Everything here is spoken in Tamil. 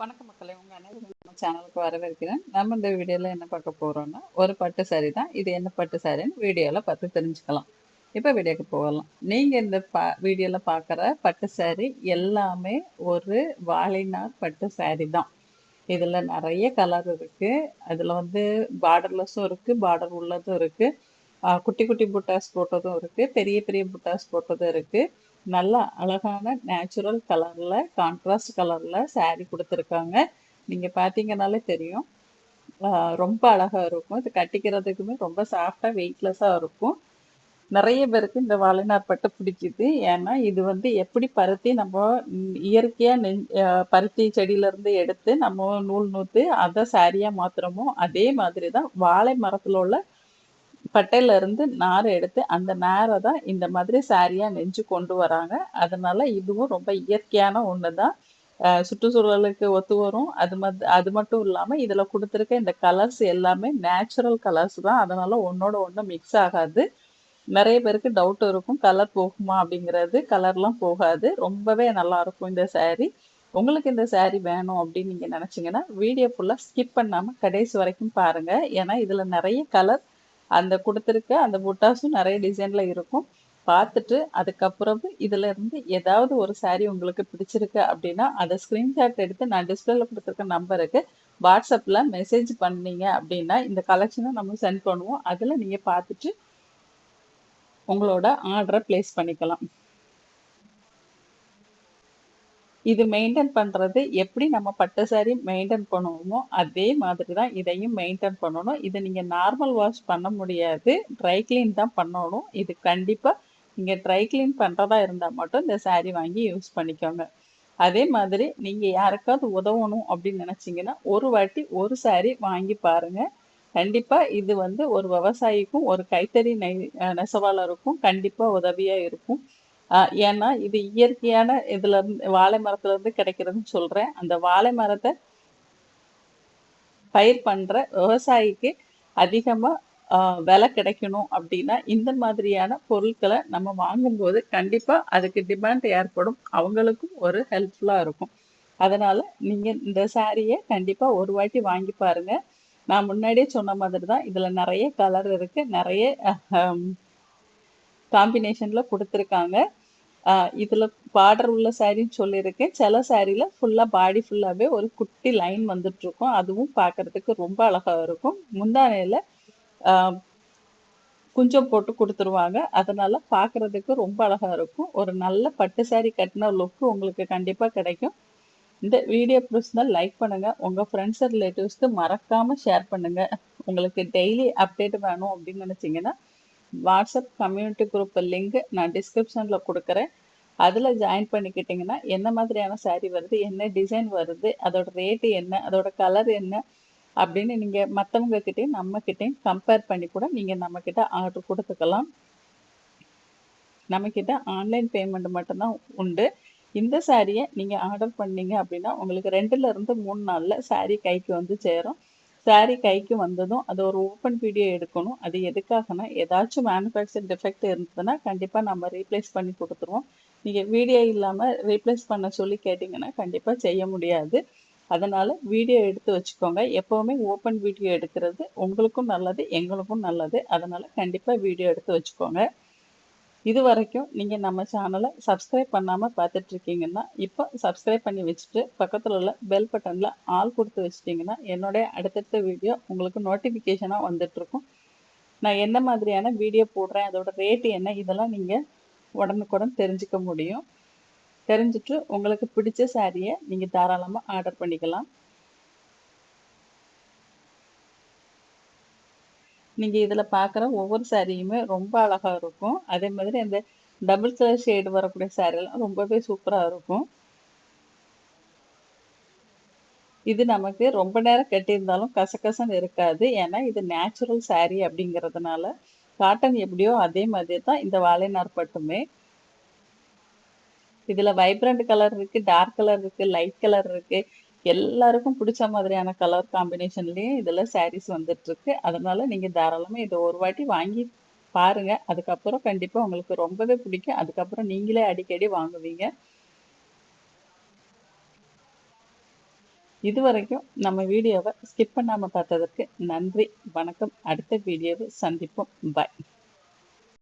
வணக்கம் மக்களை. உங்க அனைவரும் நம்ம சேனலுக்கு வரவேற்கிறேன். நம்ம இந்த வீடியோவில் என்ன பார்க்க போகிறோம்னா ஒரு பட்டு சாரி தான். இது என்ன பட்டு சாரின்னு வீடியோவில் பார்த்து தெரிஞ்சுக்கலாம். இப்போ வீடியோக்கு போகலாம். நீங்கள் இந்த பா வீடியோவில் பார்க்குற பட்டு சாரி எல்லாமே ஒரு வாழைநார் பட்டு சாரி தான். இதில் நிறைய கலர் இருக்குது அதில் வந்து பார்டர்லெஸ்ஸும் இருக்குது பார்டர் உள்ளதும் இருக்குது குட்டி குட்டி புட்டாஸ் போட்டதும் இருக்குது பெரிய பெரிய புட்டாஸ் போட்டதும் இருக்குது நல்லா அழகான நேச்சுரல் கலரில் கான்ட்ராஸ்ட் கலரில் saree கொடுத்துருக்காங்க. நீங்கள் பார்த்தீங்கனாலே தெரியும். ரொம்ப அழகாக இருக்கும். இது கட்டிக்கிறதுக்குமே ரொம்ப சாஃப்டாக வெயிட்லெஸ்ஸாக இருக்கும். நிறைய பேருக்கு இந்த வாழைநார் பட்டு பிடிக்குது. ஏன்னா இது வந்து எப்படி பருத்தி நம்ம இயற்கையாக இயற்கையா நெஞ் பருத்தி செடியிலேருந்து எடுத்து நம்ம நூல் நூற்று அதை சாரியாக மாற்றுறோமோ அதே மாதிரி தான் வாழை மரத்தில் உள்ள பட்டையில இருந்து நார் எடுத்து அந்த நாரை தான் இந்த மாதிரி சாரியா நெஞ்சு கொண்டு வராங்க. அதனால இதுவும் ரொம்ப இயற்கையான ஒன்று தான் சுற்றுச்சூழலுக்கு ஒத்து வரும். அது மத் அது மட்டும் இல்லாம இதுல கொடுத்துருக்க இந்த கலர்ஸ் எல்லாமே நேச்சுரல் கலர்ஸ் தான். அதனால ஒன்னோட ஒன்றும் மிக்ஸ் ஆகாது. நிறைய பேருக்கு டவுட் இருக்கும். கலர் போகுமா அப்படிங்கிறது. கலர்லாம் போகாது. ரொம்பவே நல்லா இருக்கும் இந்த saree. உங்களுக்கு இந்த saree வேணும் அப்படின்னு நீங்கள் நினச்சிங்கன்னா வீடியோ ஃபுல்லாக ஸ்கிப் பண்ணாமல் கடைசி வரைக்கும் பாருங்கள் ஏன்னா இதில் நிறைய கலர் அந்த கொடுத்துருக்க அந்த புட்டாஸும் நிறைய டிசைனில் இருக்கும். பார்த்துட்டு அதுக்கப்புறம் இதுல இருந்து ஏதாவது ஒரு சாரீ உங்களுக்கு பிடிச்சிருக்கு அப்படின்னா அதை ஸ்க்ரீன்ஷாட் எடுத்து நான் டிஸ்பிளேல கொடுத்துருக்க நம்பருக்கு வாட்ஸ்அப்பில் மெசேஜ் பண்ணீங்க அப்படின்னா இந்த கலெக்ஷனை நம்ம சென்ட் பண்ணுவோம். அதில் நீங்கள் பார்த்துட்டு உங்களோட ஆர்டரை பிளேஸ் பண்ணிக்கலாம். இது மெயின்டைன் பண்ணுறது எப்படி நம்ம பட்டு சாரி மெயின்டைன் பண்ணுவோமோ அதே மாதிரி தான் இதையும் மெயின்டைன் பண்ணணும். இதை நீங்கள் நார்மல் வாஷ் பண்ண முடியாது. ட்ரை கிளீன் தான் பண்ணணும். இது கண்டிப்பாக நீங்கள் ட்ரை க்ளீன் பண்ணுறதா இருந்தால் மட்டும் இந்த saree வாங்கி யூஸ் பண்ணிக்கோங்க. அதே மாதிரி நீங்கள் யாருக்காவது உதவணும் அப்படின்னு நினச்சிங்கன்னா ஒரு வாட்டி ஒரு saree வாங்கி பாருங்க. கண்டிப்பாக இது வந்து ஒரு விவசாயிக்கும் ஒரு கைத்தறி நெய் நெசவாளருக்கும் கண்டிப்பாக உதவியாக இருக்கும். ஏன்னா இது இயற்கையான இதுல இருந்து வாழை மரத்துல இருந்து கிடைக்கிறதுன்னு சொல்றேன். அந்த வாழை மரத்தை பயிர் பண்ற விவசாயிக்கு அதிகமா விலை கிடைக்கணும் அப்படின்னா இந்த மாதிரியான பொருட்களை நம்ம வாங்கும்போது கண்டிப்பா அதுக்கு டிமாண்ட் ஏற்படும். அவங்களுக்கும் ஒரு ஹெல்ப்ஃபுல்லா இருக்கும். அதனால நீங்க இந்த சாரியை கண்டிப்பா ஒரு வாட்டி வாங்கி பாருங்க. நான் முன்னாடியே சொன்ன மாதிரி தான் இதுல நிறைய கலர் இருக்கு. நிறைய காம்பினேஷன்ல கொடுத்துருக்காங்க. இதில் இதுல பார்டர் உள்ள சாரின்னு சொல்லியிருக்கேன். சில சாரில ஃபுல்லா பாடி ஃபுல்லாவே ஒரு குட்டி லைன் வந்துட்டு இருக்கும் அதுவும் பார்க்கிறதுக்கு ரொம்ப அழகா இருக்கும். முந்தானையில குஞ்சம் போட்டு கொடுத்துருவாங்க. அதனால பார்க்கிறதுக்கு ரொம்ப அழகா இருக்கும். ஒரு நல்ல பட்டு சாரி கட்டின லுக்கு உங்களுக்கு கண்டிப்பா கிடைக்கும். இந்த வீடியோ பிடிச்சிருந்தா லைக் பண்ணுங்க. உங்க ஃப்ரெண்ட்ஸ் அண்ட் ரிலேட்டிவ்ஸ்க்கு மறக்காம ஷேர் பண்ணுங்க. உங்களுக்கு டெய்லி அப்டேட் வேணும் அப்படின்னு நினைச்சீங்கன்னா வாட்ஸ்அப் கம்யூனிட்டி குரூப் லிங்க் நான் டிஸ்கிரிப்ஷனில் கொடுக்குறேன். அதில் ஜாயின் பண்ணிக்கிட்டிங்கன்னா என்ன மாதிரியான சாரீ வருது என்ன டிசைன் வருது அதோட ரேட்டு என்ன அதோட கலர் என்ன அப்படின்னு நீங்கள் மற்றவங்கக்கிட்டையும் நம்மக்கிட்டையும் கம்பேர் பண்ணி கூட நீங்கள் நம்மக்கிட்ட ஆர்டர் கொடுத்துக்கலாம். நம்மக்கிட்ட ஆன்லைன் பேமெண்ட் மட்டும்தான் உண்டு. இந்த சாரியை நீங்கள் ஆர்டர் பண்ணீங்க அப்படின்னா உங்களுக்கு ரெண்டுலேருந்து மூணு நாளில் சாரீ கைக்கு வந்து சேரும். Saree கைக்கு வந்ததும் அது ஒரு ஓப்பன் வீடியோ எடுக்கணும். அது எதுக்காகனா ஏதாச்சும் மேனுஃபேக்சர் டிஃபெக்ட் இருந்ததுன்னா கண்டிப்பாக நம்ம ரீப்ளேஸ் பண்ணி கொடுத்துருவோம். நீங்கள் வீடியோ இல்லாமல் ரீப்ளேஸ் பண்ண சொல்லி கேட்டிங்கன்னா கண்டிப்பாக செய்ய முடியாது. அதனால் வீடியோ எடுத்து வச்சுக்கோங்க. எப்போவுமே ஓப்பன் வீடியோ எடுக்கிறது உங்களுக்கும் நல்லது எங்களுக்கும் நல்லது. அதனால் கண்டிப்பாக வீடியோ எடுத்து வச்சுக்கோங்க. இது வரைக்கும் நீங்கள் நம்ம சேனலை சப்ஸ்கிரைப் பண்ணாமல் பார்த்துட்ருக்கீங்கன்னா இப்போ சப்ஸ்கிரைப் பண்ணி வச்சுட்டு பக்கத்தில் உள்ள பெல் பட்டனில் ஆல் கொடுத்து வச்சிட்டிங்கன்னா என்னுடைய அடுத்தடுத்த வீடியோ உங்களுக்கு நோட்டிஃபிகேஷனாக வந்துட்ருக்கும். நான் என்ன மாதிரியான வீடியோ போடுறேன் அதோட ரேட் என்ன இதெல்லாம் நீங்கள் உடனுக்குடன் தெரிஞ்சுக்க முடியும். தெரிஞ்சுட்டு உங்களுக்கு பிடிச்ச சாரியை நீங்கள் தாராளமாக ஆர்டர் பண்ணிக்கலாம். நீங்க இதுல பாக்குற ஒவ்வொரு சாரியுமே ரொம்ப அழகா இருக்கும். அதே மாதிரி அந்த டபுள் கலர் ஷேடு வரக்கூடிய சாரீலாம் எல்லாம் ரொம்பவே சூப்பராக இருக்கும். இது நமக்கு ரொம்ப நேரம் கட்டியிருந்தாலும் கசகசன்னு இருக்காது. ஏன்னா இது நேச்சுரல் சாரீ அப்படிங்கிறதுனால காட்டன் எப்படியோ அதே மாதிரி தான் இந்த வாழைநார் பட்டுமே. இதில் வைப்ரண்ட் கலர் இருக்கு டார்க் கலர் இருக்கு லைட் கலர் இருக்கு. எல்லாருக்கும் பிடிச்ச மாதிரியான கலர் காம்பினேஷன்லேயே இதில் சாரீஸ் வந்துட்டுருக்கு. அதனால் நீங்கள் தாராளமாக இதை ஒரு வாட்டி வாங்கி பாருங்கள் அதுக்கப்புறம் கண்டிப்பாக உங்களுக்கு ரொம்பவே பிடிக்கும். அதுக்கப்புறம் நீங்களே அடிக்கடி வாங்குவீங்க. இதுவரைக்கும் நம்ம வீடியோவை ஸ்கிப் பண்ணாமல் பார்த்ததற்கு நன்றி. வணக்கம். அடுத்த வீடியோவை சந்திப்போம். பாய்